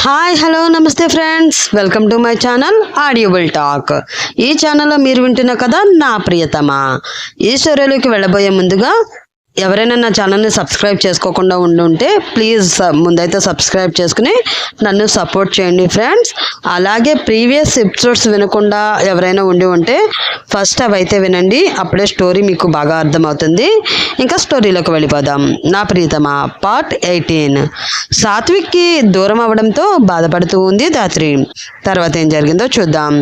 Hi hello నమస్తే friends welcome to my channel audible talk ఈ ఛానల్లో మీరు వింటున్న కదా నా ప్రియతమా. ఈ స్టోరీలోకి వెళ్ళబోయే ముందుగా ఎవరైనా నా ఛానల్ని సబ్స్క్రైబ్ చేసుకోకుండా ఉండుంటే ప్లీజ్ ముందైతే సబ్స్క్రైబ్ చేసుకుని నన్ను సపోర్ట్ చేయండి ఫ్రెండ్స్. అలాగే ప్రీవియస్ ఎపిసోడ్స్ వినకుండా ఎవరైనా ఉండి ఉంటే ఫస్ట్ అవైతే వినండి అప్పుడే స్టోరీ మీకు బాగా అర్థమవుతుంది. ఇంకా స్టోరీలోకి వెళ్ళిపోదాం. నా ప్రీతమ పార్ట్ ఎయిటీన్. సాత్విక్కి దూరం అవ్వడంతో బాధపడుతూ ఉంది రాత్రి తర్వాత ఏం జరిగిందో చూద్దాం.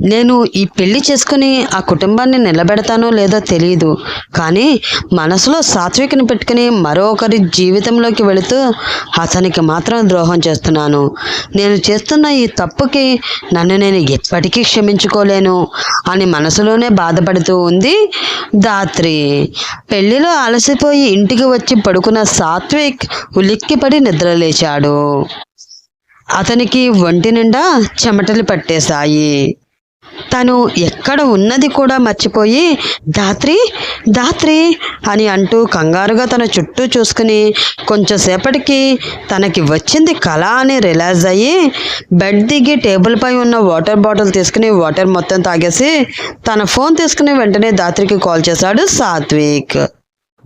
నేను ఈ పెళ్ళి చేసుకుని ఆ కుటుంబాన్ని నిలబెడతానో లేదో తెలియదు కానీ మనసులో సాత్వికను పెట్టుకుని మరొకరి జీవితంలోకి వెళుతూ అతనికి మాత్రం ద్రోహం చేస్తున్నాను. నేను చేస్తున్న ఈ తప్పుకి నన్ను నేను ఎప్పటికీ క్షమించుకోలేను అని మనసులోనే బాధపడుతూ ఉంది దాత్రి. పెళ్ళిలో అలసిపోయి ఇంటికి వచ్చి పడుకున్న సాత్విక్ ఉలిక్కిపడి నిద్రలేచాడు. అతనికి ఒంటి నిండా చెమటలు పట్టేశాయి. తను ఎక్కడ ఉన్నది కూడా మర్చిపోయి దాత్రి దాత్రి అని అంటూ కంగారుగా తన చుట్టూ చూసుకుని కొంచెంసేపటికి తనకి వచ్చింది కళ అని రిలాక్స్ అయ్యి బెడ్ దిగి టేబుల్ పై ఉన్న వాటర్ బాటిల్ తీసుకుని వాటర్ మొత్తం తాగేసి తన ఫోన్ తీసుకుని వెంటనే దాత్రికి కాల్ చేశాడు సాత్విక్.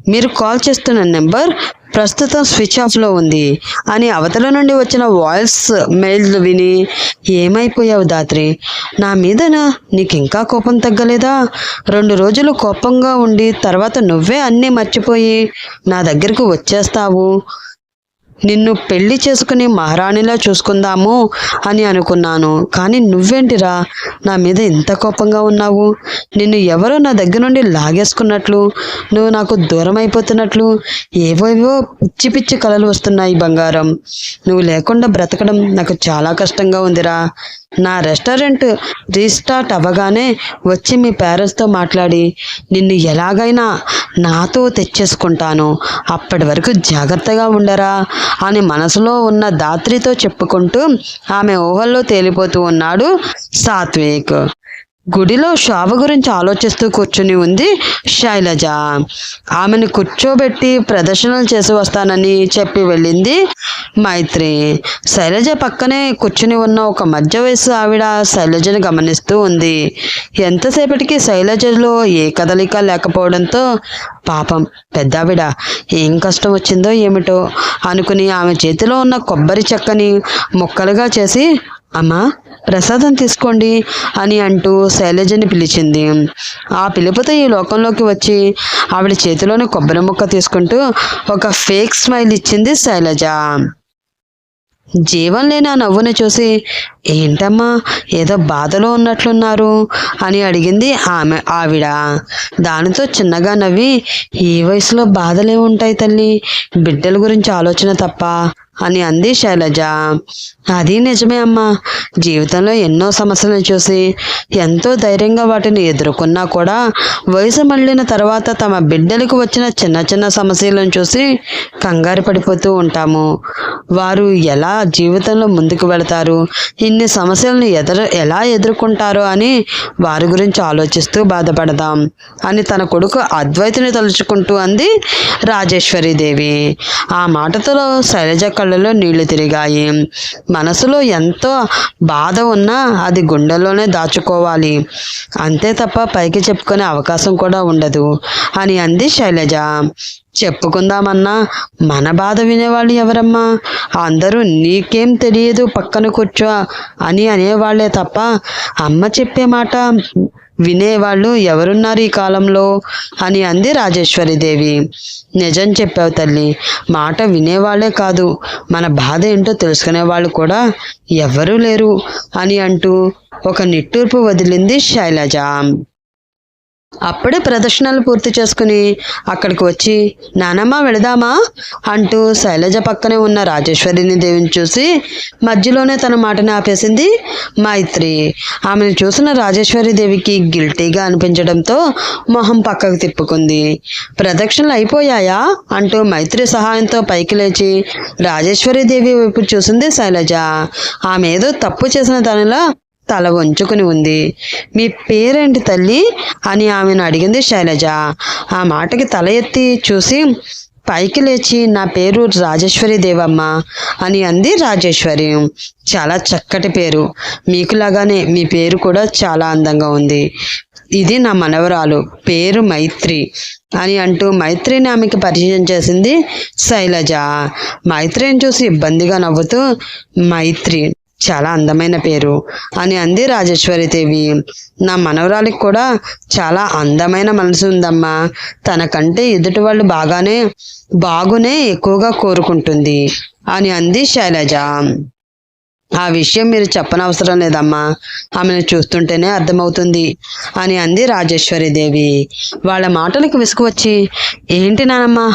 మీరు కాల్ చేస్తున్న నెంబర్ ప్రస్తుతం స్విచ్ ఆఫ్లో ఉంది అని అవతల నుండి వచ్చిన వాయిస్ మెయిల్లు విని ఏమైపోయావు దాత్రి? నా మీదనా? నీకు ఇంకా కోపం తగ్గలేదా? రెండు రోజులు కోపంగా ఉండి తర్వాత నువ్వే అన్నీ మర్చిపోయి నా దగ్గరకు వచ్చేస్తావు. నిన్ను పెళ్ళి చేసుకుని మహారాణిలా చూసుకుందాము అని అనుకున్నాను. కానీ నువ్వేంటిరా? నా మీద ఇంత కోపంగా ఉన్నావు. నిన్ను ఎవరో నా దగ్గర నుండి లాగేసుకున్నట్లు నువ్వు నాకు దూరం అయిపోతున్నట్లు ఏవేవో పిచ్చి పిచ్చి కలలు వస్తున్నాయి బంగారం. నువ్వు లేకుండా బ్రతకడం నాకు చాలా కష్టంగా ఉందిరా. నా రెస్టారెంట్ రీస్టార్ట్ అవ్వగానే వచ్చి మీ పేరెంట్స్తో మాట్లాడి నిన్ను ఎలాగైనా నాతో తెచ్చేసుకుంటాను. అప్పటి వరకు జాగ్రత్తగా ఉండరా అని మనసులో ఉన్న దాత్రితో చెప్పుకుంటూ ఆమె ఊహల్లో తేలిపోతూ ఉన్నాడు సాత్విక్. గుడిలో శోభ గురించి ఆలోచిస్తూ కూర్చుని ఉంది శైలజ. ఆమెను కూర్చోబెట్టి ప్రదర్శనలు చేసి వస్తానని చెప్పి వెళ్ళింది మైత్రి. శైలజ పక్కనే కూర్చుని ఉన్న ఒక మధ్య వయసు ఆవిడ శైలజను గమనిస్తూ ఉంది. ఎంతసేపటికి శైలజలో ఏ కదలిక లేకపోవడంతో పాపం పెద్దావిడ ఏం కష్టం వచ్చిందో ఏమిటో అనుకుని ఆమె చేతిలో ఉన్న కొబ్బరి చెక్కని ముక్కలుగా చేసి అమ్మా ప్రసాదం తీసుకోండి అని అంటూ శైలజని పిలిచింది. ఆ పిలుపుతో ఈ లోకంలోకి వచ్చి ఆవిడ చేతిలోని కొబ్బరి ముక్క తీసుకుంటూ ఒక ఫేక్ స్మైల్ ఇచ్చింది శైలజ. జీవం లేని ఆ నవ్వుని చూసి ఏంటమ్మా ఏదో బాధలో ఉన్నట్లున్నారు? అని అడిగింది ఆమె ఆవిడ. దానితో చిన్నగా నవ్వి ఈ వయసులో బాధలే ఉంటాయి తల్లి బిడ్డల గురించి ఆలోచన తప్ప అని అంది శైలజ. అది నిజమే అమ్మా. జీవితంలో ఎన్నో సమస్యలను చూసి ఎంతో ధైర్యంగా వాటిని ఎదుర్కొన్నా కూడా వయసు మళ్ళిన తర్వాత తమ బిడ్డలకు వచ్చిన చిన్న చిన్న సమస్యలను చూసి కంగారు పడిపోతూ ఉంటాము. వారు ఎలా జీవితంలో ముందుకు వెళతారు? ఇన్ని సమస్యలను ఎదురు ఎలా ఎదుర్కొంటారో అని వారి గురించి ఆలోచిస్తూ బాధపడదాం అని తన కొడుకు అద్వైతుని తలుచుకుంటూ అంది రాజేశ్వరీదేవి. ఆ మాటతో శైలజ కళ్ళలో నీళ్ళు తిరిగాయి. మనసులో ఎంతో బాధ ఉన్నా అది గుండెల్లోనే దాచుకోవాలి. అంతే తప్ప పైకి చెప్పుకునే అవకాశం కూడా ఉండదు. అని అంది శైలజ. చెప్పుకుందామన్నా మన బాధ వినేవాళ్ళు ఎవరమ్మా? అందరూ నీకేం తెలియదు పక్కన కూర్చో అని అనేవాళ్ళే తప్ప అమ్మ చెప్పే మాట వినేవాళ్ళు ఎవరున్నారు ఈ కాలంలో? అని అంది రాజేశ్వరిదేవి నిజం చెప్పావు తల్లి. మాట వినేవాళ్ళే కాదు. మన బాధ ఏంటో తెలుసుకునే వాళ్ళు కూడా ఎవరూ లేరు అని అంటూ ఒక నిట్టూర్పు వదిలింది శైలజ. అప్పుడే ప్రదర్శనలు పూర్తి చేసుకుని అక్కడికి వచ్చి నానమ్మ వెళదామా? అంటూ శైలజ పక్కనే ఉన్న రాజేశ్వరిని దేవిని చూసి మధ్యలోనే తన మాటని ఆపేసింది మైత్రి. ఆమెను చూసిన రాజేశ్వరి దేవికి గిల్టీగా అనిపించడంతో మొహం పక్కకు తిప్పుకుంది. ప్రదక్షిణలు అయిపోయాయా? అంటూ మైత్రి సహాయంతో పైకి లేచి రాజేశ్వరి దేవి వైపు చూసింది శైలజ. ఆమె ఏదో తప్పు చేసిన దానిలా తల వంచుకుని ఉంది. మీ పేరేంటి తల్లి? అని ఆమెను అడిగింది శైలజ. ఆ మాటకి తల ఎత్తి చూసి పైకి లేచి నా పేరు రాజేశ్వరి దేవమ్మ అని అంది రాజేశ్వరి. చాలా చక్కటి పేరు. మీకులాగానే మీ పేరు కూడా చాలా అందంగా ఉంది. ఇది నా మనవరాలు. పేరు మైత్రి అని అంటూ మైత్రిని ఆమెకి పరిచయం చేసింది శైలజ. మైత్రిని చూసి ఇబ్బందిగా నవ్వుతూ మైత్రి చాలా అందమైన పేరు. అని అంది రాజేశ్వరిదేవి నా మనవరాలికి కూడా చాలా అందమైన మనసు ఉందమ్మా. తనకంటే ఎదుటి వాళ్ళు బాగానే బాగునే ఎక్కువగా కోరుకుంటుంది. అని అంది శైలజ. ఆ విషయం మీరు చెప్పనవసరం లేదమ్మా. ఆమెను చూస్తుంటేనే అర్థమవుతుంది. అని అంది రాజేశ్వరిదేవి వాళ్ళ మాటలకు విసుగువచ్చి ఏంటి నానమ్మా?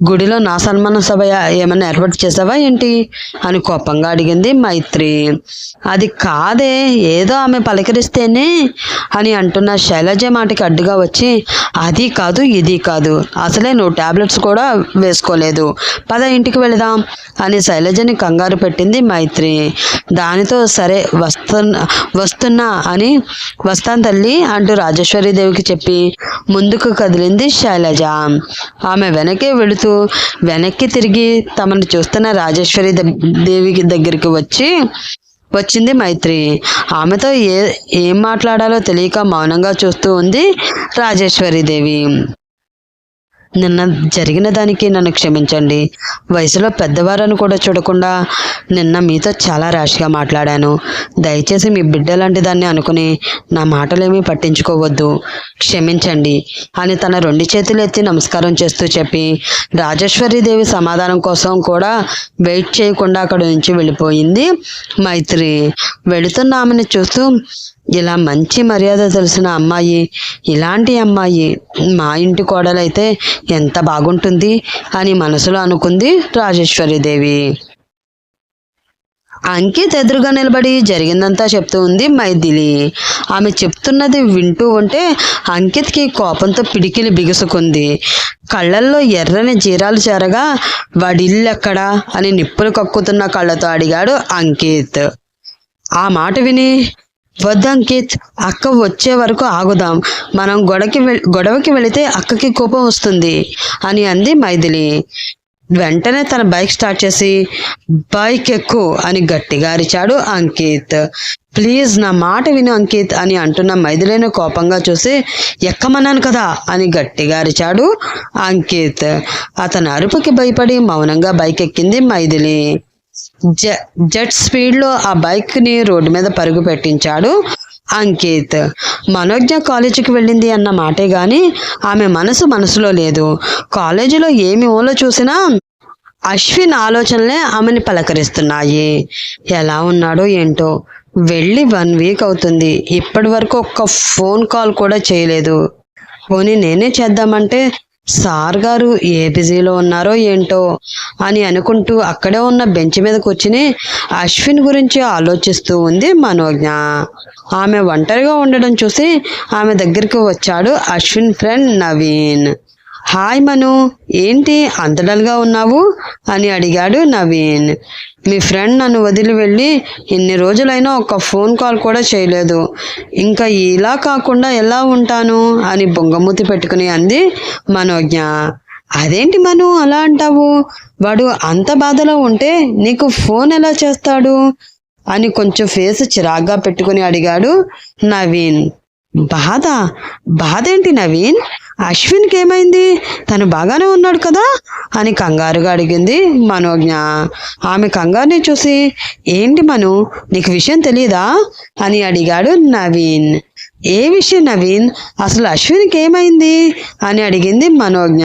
గుడిలో నా సన్మాన సభ ఏమైనా ఏర్పాటు చేసావా ఏంటి? అని కోపంగా అడిగింది మైత్రి. అది కాదే ఏదో ఆమె పలకరిస్తేనే అని అంటున్న శైలజ మాటకి అడ్డుగా వచ్చి అది కాదు ఇది కాదు. అసలే నువ్వు టాబ్లెట్స్ కూడా వేసుకోలేదు. పద ఇంటికి వెళదాం అని శైలజని కంగారు పెట్టింది మైత్రి. దానితో సరే వస్తున్న వస్తున్నా అని వస్తాను తల్లి అంటూ రాజేశ్వరి దేవికి చెప్పి ముందుకు కదిలింది శైలజ. ఆమె వెనకే వెళుతూ వెనక్కి తిరిగి తమను చూస్తున్న రాజేశ్వరి దేవి దేవికి దగ్గరికి వచ్చి వచ్చింది మైత్రి. ఆమెతో ఏ ఏం మాట్లాడాలో తెలియక మౌనంగా చూస్తూ ఉంది రాజేశ్వరి దేవి. నిన్న జరిగిన దానికి నన్ను క్షమించండి. వయసులో పెద్దవారని కూడా చూడకుండా నిన్న మీతో చాలా ర్యాష్గా మాట్లాడాను. దయచేసి మీ బిడ్డ లాంటి దాన్ని అనుకుని నా మాటలేమీ పట్టించుకోవద్దు. క్షమించండి అని తన రెండు చేతులు ఎత్తి నమస్కారం చేస్తూ చెప్పి రాజేశ్వరి దేవి సమాధానం కోసం కూడా వెయిట్ చేయకుండా అక్కడి నుంచి వెళ్ళిపోయింది మైత్రి. వెళుతున్న ఆమెను చూస్తూ ఇలా మంచి మర్యాద తెలిసిన అమ్మాయి ఇలాంటి అమ్మాయి మా ఇంటి కోడలైతే ఎంత బాగుంటుంది అని మనసులో అనుకుంది రాజేశ్వరీదేవి అంకిత్ ఎదురుగా నిలబడి జరిగిందంతా చెప్తూ ఉంది మైథిలి. ఆమె చెప్తున్నది వింటూ ఉంటే అంకిత్కి కోపంతో పిడికిలి బిగుసుకుంది. కళ్ళల్లో ఎర్రని జీరాలు చేరగా వాడిల్లెక్కడా? అని నిప్పులు కక్కుతున్న కళ్ళతో అడిగాడు అంకిత్. ఆ మాట విని వద్దు అంకిత్ అక్క వచ్చే వరకు ఆగుదాం. మనం గొడవకి గొడవకి వెళితే అక్కకి కోపం వస్తుంది అని అంది మైథిలి. వెంటనే తన బైక్ స్టార్ట్ చేసి బైక్ ఎక్కు అని గట్టిగా అరిచాడు అంకిత్. ప్లీజ్ నా మాట విను అంకిత్ అని అంటున్న మైథిలిని కోపంగా చూసి ఎక్కమన్నాను కదా అని గట్టిగా అరిచాడు అంకిత్. అతని అరుపుకి భయపడి మౌనంగా బైక్ ఎక్కింది మైథిలి. జ జెట్ స్పీడ్లో ఆ బైక్ని రోడ్డు మీద పరుగు పెట్టించాడు అంకిత్. మనోజ్ఞ కాలేజీకి వెళ్ళింది అన్న మాటే గాని ఆమె మనసు మనసులో లేదు. కాలేజీలో ఏమి ఓలో చూసినా అశ్విన్ ఆలోచనలే ఆమెని పలకరిస్తున్నాయి. ఎలా ఉన్నాడో ఏంటో వెళ్ళి వన్ వీక్ అవుతుంది. ఇప్పటి వరకు ఒక్క ఫోన్ కాల్ కూడా చేయలేదు. పోనీ నేనే చేద్దామంటే సార్ గారు ఏ బిజీలో ఉన్నారో ఏంటో అని అనుకుంటూ అక్కడే ఉన్న బెంచ్ మీద కూర్చుని అశ్విన్ గురించి ఆలోచిస్తూ ఉంది మనోజ్ఞ. ఆమె ఒంటరిగా ఉండడం చూసి ఆమె దగ్గరికి వచ్చాడు అశ్విన్ ఫ్రెండ్ నవీన్. హాయ్ మను ఏంటి అంత డల్గా ఉన్నావు? అని అడిగాడు నవీన్. మీ ఫ్రెండ్ నన్ను వదిలి వెళ్ళి ఇన్ని రోజులైనా ఒక్క ఫోన్ కాల్ కూడా చేయలేదు. ఇంకా ఇలా కాకుండా ఎలా ఉంటాను? అని బొంగమూతి పెట్టుకుని అంది మనోజ్ఞ. అదేంటి మను అలా అంటావు? వాడు అంత బాధలో ఉంటే నీకు ఫోన్ ఎలా చేస్తాడు? అని కొంచెం ఫేస్ చిరాగ్గా పెట్టుకుని అడిగాడు నవీన్. బాధ? బాధ ఏంటి నవీన్? అశ్విన్కి ఏమైంది? తను బాగానే ఉన్నాడు కదా? అని కంగారుగా అడిగింది మనోజ్ఞ. ఆమె కంగారుని చూసి ఏంటి మను? నీకు విషయం తెలియదా అని అడిగాడు నవీన్. ఏ విషయం నవీన్? అసలు అశ్విన్కి ఏమైంది? అని అడిగింది మనోజ్ఞ.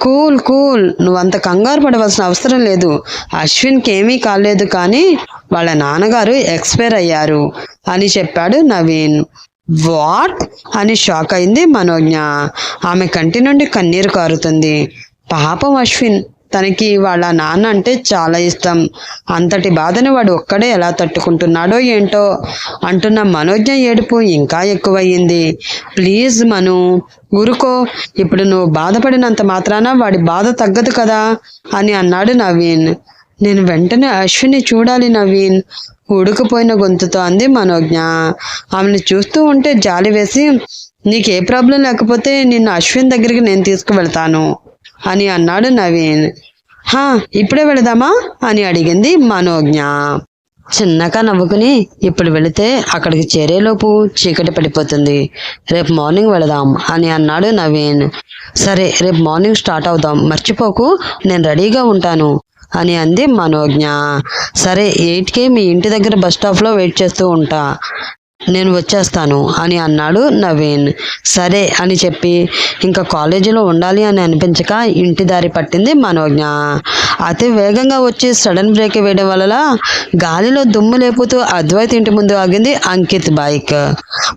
Cool cool. నువ్వంత కంగారు పడవలసిన అవసరం లేదు. అశ్విన్కి ఏమీ కాలేదు కానీ వాళ్ళ నాన్నగారు ఎక్స్పైర్ అయ్యారు అని చెప్పాడు నవీన్. వాట్? అని షాక్ అయింది మనోజ్ఞ. ఆమె కంటి నుండి కన్నీరు కారుతుంది. పాపం అశ్విన్ తనకి వాళ్ళ నాన్న అంటే చాలా ఇష్టం. అంతటి బాధని వాడు ఒక్కడే ఎలా తట్టుకుంటున్నాడో ఏంటో అంటున్న మనోజ్ఞ ఏడుపు ఇంకా ఎక్కువయ్యింది. ప్లీజ్ మను ఊరుకో. ఇప్పుడు నువ్వు బాధపడినంత మాత్రాన వాడి బాధ తగ్గదు కదా అని అన్నాడు నవీన్. నేను వెంటనే అశ్విని చూడాలి నవీన్. ఉడుకుపోయిన గొంతుతో అంది మనోజ్ఞ. ఆమెను చూస్తూ ఉంటే జాలి వేసి నీకు ఏ ప్రాబ్లం లేకపోతే నిన్ను అశ్విన్ దగ్గరికి నేను తీసుకువెళ్తాను అని అన్నాడు నవీన్. హా ఇప్పుడే వెళదామా అని అడిగింది మనోజ్ఞ. చిన్నగా నవ్వుకుని ఇప్పుడు వెళితే అక్కడికి చేరేలోపు చీకటి పడిపోతుంది. రేపు మార్నింగ్ వెళదాం అని అన్నాడు నవీన్. సరే రేపు మార్నింగ్ స్టార్ట్ అవుదాం. మర్చిపోకు నేను రెడీగా ఉంటాను. అని అంది మనోజ్ఞ. సరే ఎయిట్కి మీ ఇంటి దగ్గర బస్ స్టాప్లో వెయిట్ చేస్తూ ఉంటా. నేను వచ్చేస్తాను అని అన్నాడు నవీన్. సరే అని చెప్పి ఇంకా కాలేజీలో ఉండాలి అని అనిపించక ఇంటి దారి పట్టింది మనోజ్ఞ. అతి వేగంగా వచ్చి సడన్ బ్రేక్ వేయడం వల్ల గాలిలో దుమ్ము లేపుతూ అద్వైత్ ఇంటి ముందు ఆగింది అంకిత్ బైక్.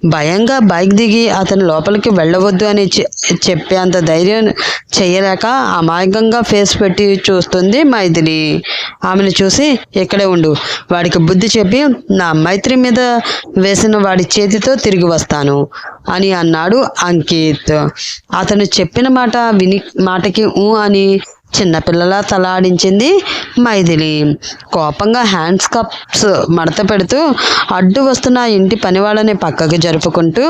భయంగా బైక్ దిగి అతను లోపలికి వెళ్ళవద్దు అని చె- చెప్పేంత ధైర్యం చేయలేక అమాయకంగా ఫేస్ పెట్టి చూస్తుంది మైథిలి. ఆమెను చూసి ఇక్కడే ఉండు. వాడికి బుద్ధి చెప్పి నా మైత్రి మీద వేసిన వాడి చేతితో తిరిగి వస్తాను అని అన్నాడు అంకిత్. అతను చెప్పిన మాట విని మాటకి ఊ అని చిన్నపిల్లలా తలాడించింది మైథిలి. కోపంగా హ్యాండ్స్ కప్స్ మడత పెడుతూ అడ్డు వస్తున్న ఇంటి పనివాళ్ళని పక్కకి జరుపుకుంటూ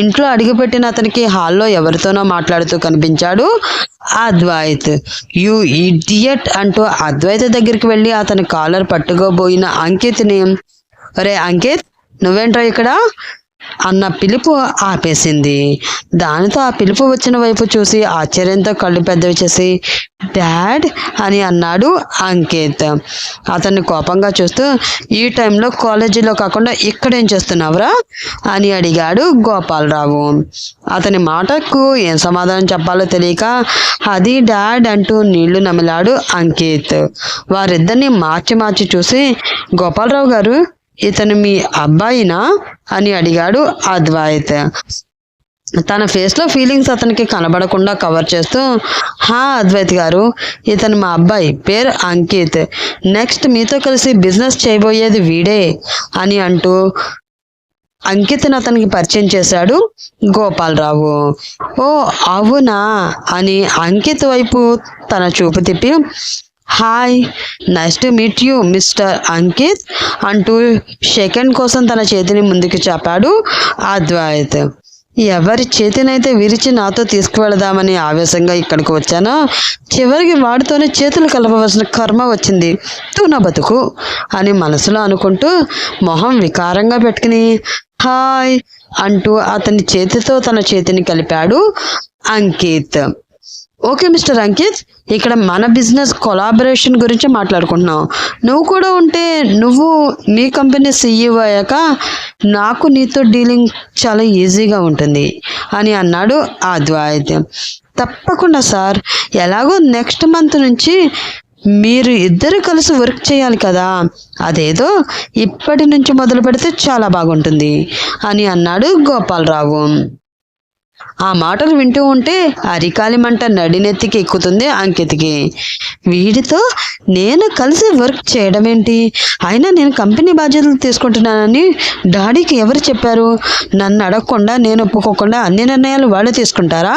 ఇంట్లో అడుగుపెట్టిన అతనికి హాల్లో ఎవరితోనో మాట్లాడుతూ కనిపించాడు అద్వైత్. యు ఇడియట్ అంటూ అద్వైత దగ్గరికి వెళ్ళి అతని కాలర్ పట్టుకోబోయిన అంకిత్ని ఒరే అంకిత్ నువ్వేంట్రా ఇక్కడ? అన్న పిలుపు ఆపేసింది. దానితో ఆ పిలుపు వచ్చిన వైపు చూసి ఆశ్చర్యంతో కళ్ళు పెద్దవి చేసి డాడ్ అని అన్నాడు అంకిత్. అతన్ని కోపంగా చూస్తూ ఈ టైంలో కాలేజీలో కాకుండా ఇక్కడేం చేస్తున్నావురా? అని అడిగాడు గోపాలరావు. అతని మాటకు ఏం సమాధానం చెప్పాలో తెలియక అది డాడ్ అంటూ నీళ్ళు నమిలాడు అంకిత్. వారిద్దరిని మార్చి మార్చి చూసి గోపాలరావు గారు ఇతను మీ అబ్బాయినా అని అడిగాడు అద్వైత్. తన ఫేస్లో ఫీలింగ్స్ అతనికి కనబడకుండా కవర్ చేస్తూ హా అద్వైత్ గారు ఇతను మా అబ్బాయి పేరు అంకిత్. నెక్స్ట్ మీతో కలిసి బిజినెస్ చేయబోయేది వీడే అని అంటూ అంకిత్ని అతనికి పరిచయం చేశాడు గోపాలరావు. ఓ అవునా అని అంకిత్ వైపు తన చూపు తిప్పి hi nice to meet you mister Ankit అంటూ సెకండ్ కోసం తన చేతిని ముందుకు చాపాడు అద్వైత్. ఎవరి చేతినైతే విరిచి నాతో తీసుకువెళదామని ఆవేశంగా ఇక్కడికి వచ్చానో చివరికి వాడితోనే చేతులు కలపవలసిన కర్మ వచ్చింది. తూ నా బతుకు అని మనసులో అనుకుంటూ మొహం వికారంగా పెట్టుకుని హాయ్ అంటూ అతని చేతితో తన చేతిని కలిపాడు అంకిత్. Okay mister Ankit. ఇక్కడ మన బిజినెస్ కొలాబరేషన్ గురించి మాట్లాడుకుంటున్నాం. నువ్వు కూడా ఉంటే నువ్వు మీ కంపెనీ సీఈఓ అయ్యాక నాకు నీతో డీలింగ్ చాలా ఈజీగా ఉంటుంది అని అన్నాడు అద్వైత్. తప్పకుండా సార్. ఎలాగో నెక్స్ట్ మంత్ నుంచి మీరు ఇద్దరు కలిసి వర్క్ చేయాలి కదా. అదేదో ఇప్పటి నుంచి మొదలు పెడితే చాలా బాగుంటుంది అని అన్నాడు గోపాలరావు. ఆ మాటలు వింటూ ఉంటే అరికాలి మంట నడినెత్తికి ఎక్కుతుంది అంకిత్కి. వీడితో నేను కలిసి వర్క్ చేయడం ఏంటి అయినా నేను కంపెనీ బాధ్యతలు తీసుకుంటున్నానని డాడీకి ఎవరు చెప్పారు? నన్ను అడగకుండా నేను ఒప్పుకోకుండా అన్ని నిర్ణయాలు వాళ్ళు తీసుకుంటారా?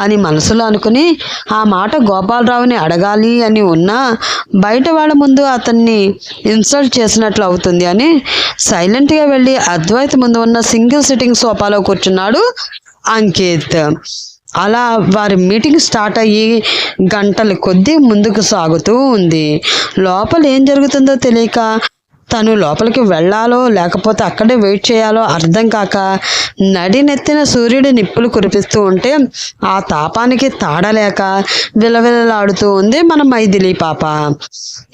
అని మనసులో అనుకుని ఆ మాట గోపాలరావుని అడగాలి అని ఉన్నా బయట వాళ్ళ ముందు అతన్ని ఇన్సల్ట్ చేసినట్లు అవుతుంది అని సైలెంట్గా వెళ్ళి అద్వైత ముందు ఉన్న సింగిల్ సిట్టింగ్ సోఫాలో కూర్చున్నాడు అంకిత్. అలా వారి మీటింగ్ స్టార్ట్ అయ్యి గంటల కొద్దీ ముందుకు సాగుతూ ఉంది. లోపల ఏం జరుగుతుందో తెలియక తను లోపలికి వెళ్ళాలో లేకపోతే అక్కడే వెయిట్ చేయాలో అర్థం కాక నడినెత్తిన సూర్యుడి నిప్పులు కురిపిస్తూ ఉంటే ఆ తాపానికి తాడలేక విలవిలలాడుతూ ఉంది మన మైథిలి పాప.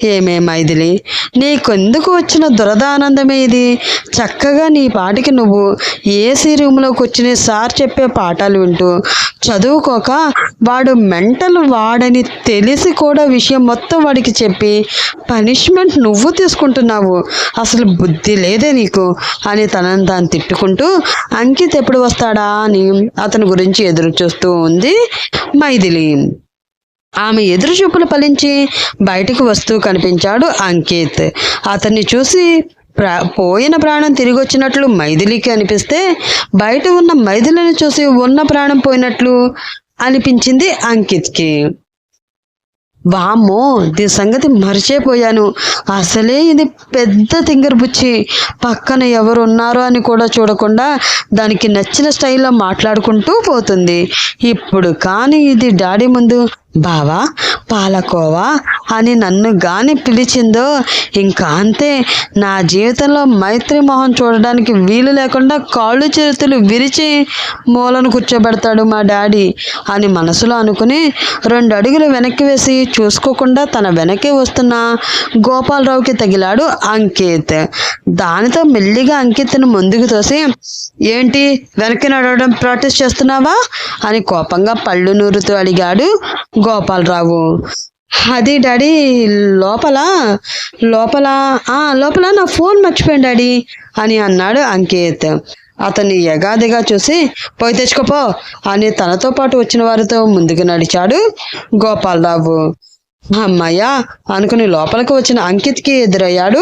ఏమే మైథిలి? నీకెందుకు వచ్చిన దురదానందమే ఇది? చక్కగా నీ పాటికి నువ్వు ఏసీ రూమ్లోకి కూర్చుని సార్ చెప్పే పాఠాలు వింటూ చదువుకోక వాడు మెంటల్ వాడని తెలిసి కూడా విషయం మొత్తం వాడికి చెప్పి పనిష్మెంట్ నువ్వు తీసుకుంటున్నావు. అసలు బుద్ధి లేదే నీకు? అని తనని తాను తిట్టుకుంటూ అంకిత్ ఎప్పుడు వస్తాడా అని అతని గురించి ఎదురు చూస్తూ ఉంది మైథిలి. ఆమె ఎదురు చూపులు ఫలించి బయటకు వస్తూ కనిపించాడు అంకిత్. అతన్ని చూసి ప్రా పోయిన ప్రాణం తిరిగి వచ్చినట్లు మైథిలికి అనిపిస్తే బయట ఉన్న మైథిలిని చూసి ఉన్న ప్రాణం పోయినట్లు అనిపించింది అంకిత్కి. వామ్మో దీని సంగతి మర్చిపోయాను. అసలే ఇది పెద్ద తింగర్ బుచ్చి. పక్కన ఎవరు ఉన్నారో అని కూడా చూడకుండా దానికి నచ్చిన స్టైల్లో మాట్లాడుకుంటూ పోతుంది. ఇప్పుడు కానీ ఇది డాడీ ముందు. బావా పాలకోవా అని నన్ను గాని పిలిచిందో ఇంకా అంతే. నా జీవితంలో మైత్రి మొహం చూడడానికి వీలు లేకుండా కాళ్ళు చేతులు విరిచి మూలను కూర్చోబెడతాడు మా డాడీ అని మనసులో అనుకుని రెండు అడుగులు వెనక్కి వేసి చూసుకోకుండా తన వెనకే వస్తున్న గోపాలరావుకి తగిలాడు అంకిత్. దానితో మెల్లిగా అంకిత్ను ముందుకు తోసి ఏంటి వెనక్కి నడవడం ప్రాక్టీస్ చేస్తున్నావా? అని కోపంగా పళ్ళు నూరుతూ అడిగాడు గోపాలరావు. అది డాడీ లోపల లోపల ఆ లోపల నా ఫోన్ మర్చిపోయాను డాడీ అని అన్నాడు అంకిత్. అతన్ని యగాదిగా చూసి పోయి తెచ్చుకోపో అని తనతో పాటు వచ్చిన వారితో ముందుకు నడిచాడు గోపాలరావు. అమ్మయ్య అనుకుని లోపలికి వచ్చిన అంకిత్కి ఎదురయ్యాడు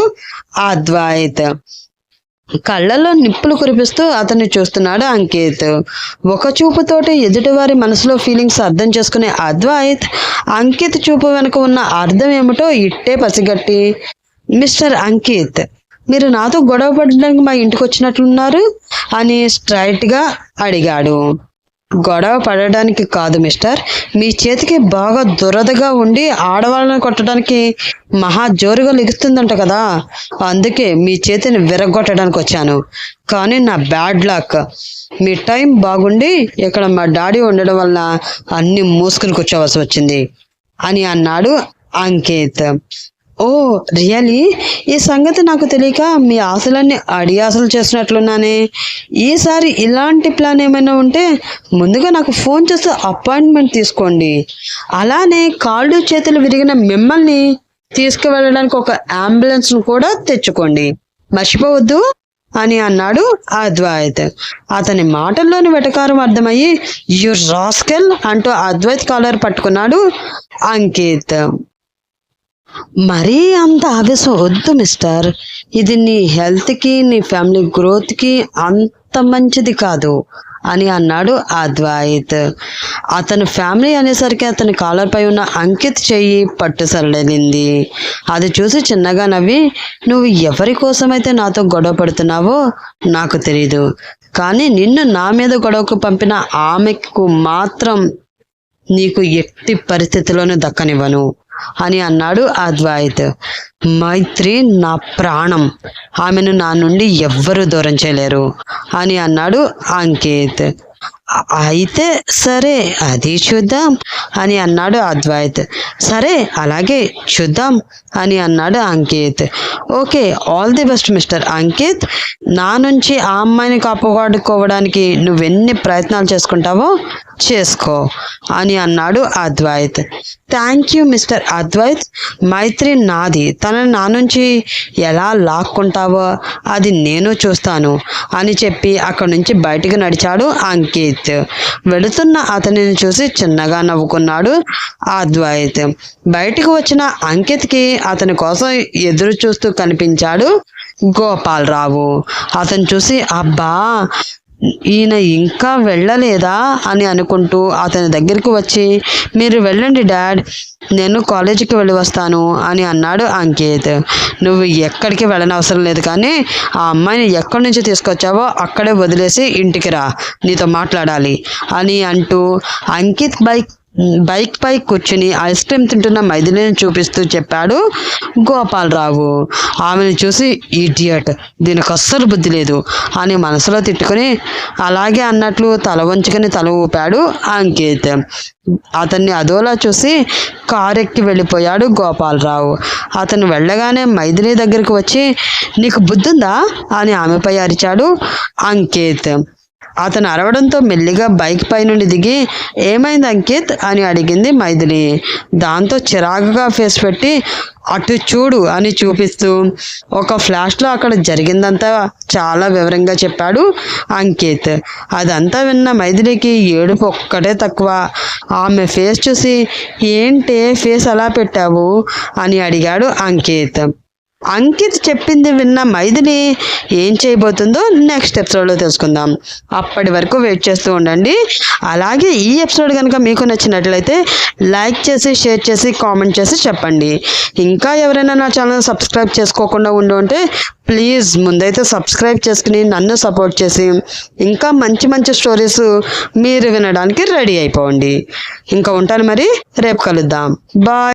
అద్వైత్. కళ్ళల్లో నిప్పులు కురిపిస్తూ అతన్ని చూస్తున్నాడు అంకిత్. ఒక చూపుతోటి ఎదుటివారి మనసులో ఫీలింగ్స్ అర్థం చేసుకునే అద్వైత్ అంకిత్ చూపు వెనుక ఉన్న అర్థం ఏమిటో ఇట్టే పసిగట్టి మిస్టర్ అంకిత్ మీరు నాతో గొడవ పడడానికి మా ఇంటికి వచ్చినట్లున్నారు? అని స్ట్రైట్గా అడిగాడు. గొడవ పడడానికి కాదు మిస్టర్. మీ చేతికి బాగా దురదగా ఉండి ఆడవాళ్ళని కొట్టడానికి మహా జోరుగా లెగుస్తుందంట కదా. అందుకే మీ చేతిని విరగొట్టడానికి వచ్చాను. కానీ నా బ్యాడ్ లక్. మీ టైం బాగుండి ఇక్కడ మా డాడీ ఉండడం వల్ల అన్ని మూసుకుని కూర్చోవలసి వచ్చింది. అని అన్నాడు అంకిత్. Oh really? ఈ సంగతి నాకు తెలియక మీ ఆశలన్నీ అడియాసలు చేసినట్లున్నానే ఈసారి ఇలాంటి ప్లాన్ ఏమైనా ఉంటే ముందుగా నాకు ఫోన్ చేసి అపాయింట్మెంట్ తీసుకోండి. అలానే కాళ్ళు చేతులు విరిగిన మిమ్మల్ని తీసుకువెళ్ళడానికి ఒక అంబులెన్స్ను కూడా తెచ్చుకోండి. మర్చిపోవద్దు అని అన్నాడు అద్వైత్. అతని మాటల్లోని వెటకారం అర్థమయ్యి యు రాస్కెల్ అంటూ అద్వైత్ కాలర్ పట్టుకున్నాడు అంకిత్. మరీ అంత ఆవేశం వద్దు మిస్టర్. ఇది నీ హెల్త్కి నీ ఫ్యామిలీ గ్రోత్కి అంత మంచిది కాదు అని అన్నాడు అద్వైత్. అతని ఫ్యామిలీ అనేసరికి అతని కాలర్పై ఉన్న అంకిత్ చెయ్యి పట్టు సరళింది అది చూసి చిన్నగా నవ్వి నువ్వు ఎవరి కోసమైతే నాతో గొడవ పడుతున్నావో నాకు తెలీదు. కానీ నిన్ను నా మీద గొడవకు పంపిన ఆమెకు మాత్రం నీకు ఎట్టి పరిస్థితిలోనూ దక్కనివ్వను. అని అన్నాడు అద్వైత్. మైత్రి నా ప్రాణం ఆమెను నా నుండి ఎవ్వరూ దూరం చేయలేరు అని అన్నాడు అంకిత్. అయితే సరే అది చూద్దాం అని అన్నాడు అద్వైత్. సరే అలాగే చూద్దాం అని అన్నాడు Ankit. Okay all the best mister Ankit. నా నుంచి ఆ అమ్మాయిని కాపాడుకోవడానికి నువ్వెన్ని ప్రయత్నాలు చేసుకుంటావో చేసుకో అని అన్నాడు Advait. Thank you mister Advait. Maitri నాది. తనని నా నుంచి ఎలా లాక్కుంటావో అది నేను చూస్తాను అని చెప్పి అక్కడి నుంచి బయటకు నడిచాడు అంకిత్. వెళుతున్న అతనిని చూసి చిన్నగా నవ్వుకున్నాడు అద్వైత్. బయటికి వచ్చిన అంకిత్కి అతని కోసం ఎదురు చూస్తూ కనిపించాడు గోపాలరావు. అతను చూసి అబ్బా ఈయన ఇంకా వెళ్ళలేదా అని అనుకుంటూ అతని దగ్గరికి వచ్చి మీరు వెళ్ళండి డాడ్ నేను కాలేజీకి వెళ్ళి వస్తాను అని అన్నాడు అంకిత్. నువ్వు ఎక్కడికి వెళ్ళనవసరం లేదు కానీ ఆ అమ్మాయిని ఎక్కడి నుంచి తీసుకొచ్చావో అక్కడే వదిలేసి ఇంటికి రా నీతో మాట్లాడాలి అని అంటూ అంకిత్ బైక్ బైక్ పై కూర్చుని ఐస్ క్రీమ్ తింటున్న మైథిలిని చూపిస్తూ చెప్పాడు గోపాలరావు. ఆమెను చూసి ఈడియట్ దీనికి అస్సలు బుద్ధి లేదు అని మనసులో తిట్టుకుని అలాగే అన్నట్లు తల వంచుకొని తల ఊపాడు అంకిత్. అతన్ని అదోలా చూసి కారెక్కి వెళ్ళిపోయాడు గోపాలరావు. అతను వెళ్ళగానే మైథిలి దగ్గరికి వచ్చి నీకు బుద్ధుందా అని ఆమెపై అరిచాడు అంకిత్. అతను అరవడంతో మెల్లిగా బైక్ పై నుండి దిగి ఏమైంది అంకిత్? అని అడిగింది మైథిలి. దాంతో చిరాకుగా ఫేస్ పెట్టి అటు చూడు అని చూపిస్తూ ఒక ఫ్లాష్లో అక్కడ జరిగిందంతా చాలా వివరంగా చెప్పాడు అంకిత్. అదంతా విన్న మైథిలికి ఏడుపు ఒక్కటే తక్కువ. ఆమె ఫేస్ చూసి ఏంటే ఫేస్ అలా పెట్టావు? అని అడిగాడు అంకిత్. అంకిత్ చెప్పింది విన్న మైదిని ఏం చేయబోతుందో నెక్స్ట్ ఎపిసోడ్లో తెలుసుకుందాం. అప్పటి వరకు వెయిట్ చేస్తూ ఉండండి. అలాగే ఈ ఎపిసోడ్ కనుక మీకు నచ్చినట్లయితే లైక్ చేసి షేర్ చేసి కామెంట్ చేసి చెప్పండి. ఇంకా ఎవరైనా నా ఛానల్ సబ్స్క్రైబ్ చేసుకోకుండా ఉండి ఉంటే ప్లీజ్ ముందైతే సబ్స్క్రైబ్ చేసుకుని నన్ను సపోర్ట్ చేసి ఇంకా మంచి మంచి స్టోరీస్ మీరు వినడానికి రెడీ అయిపోండి. ఇంకా ఉంటాను మరి రేపు కలుద్దాం. బాయ్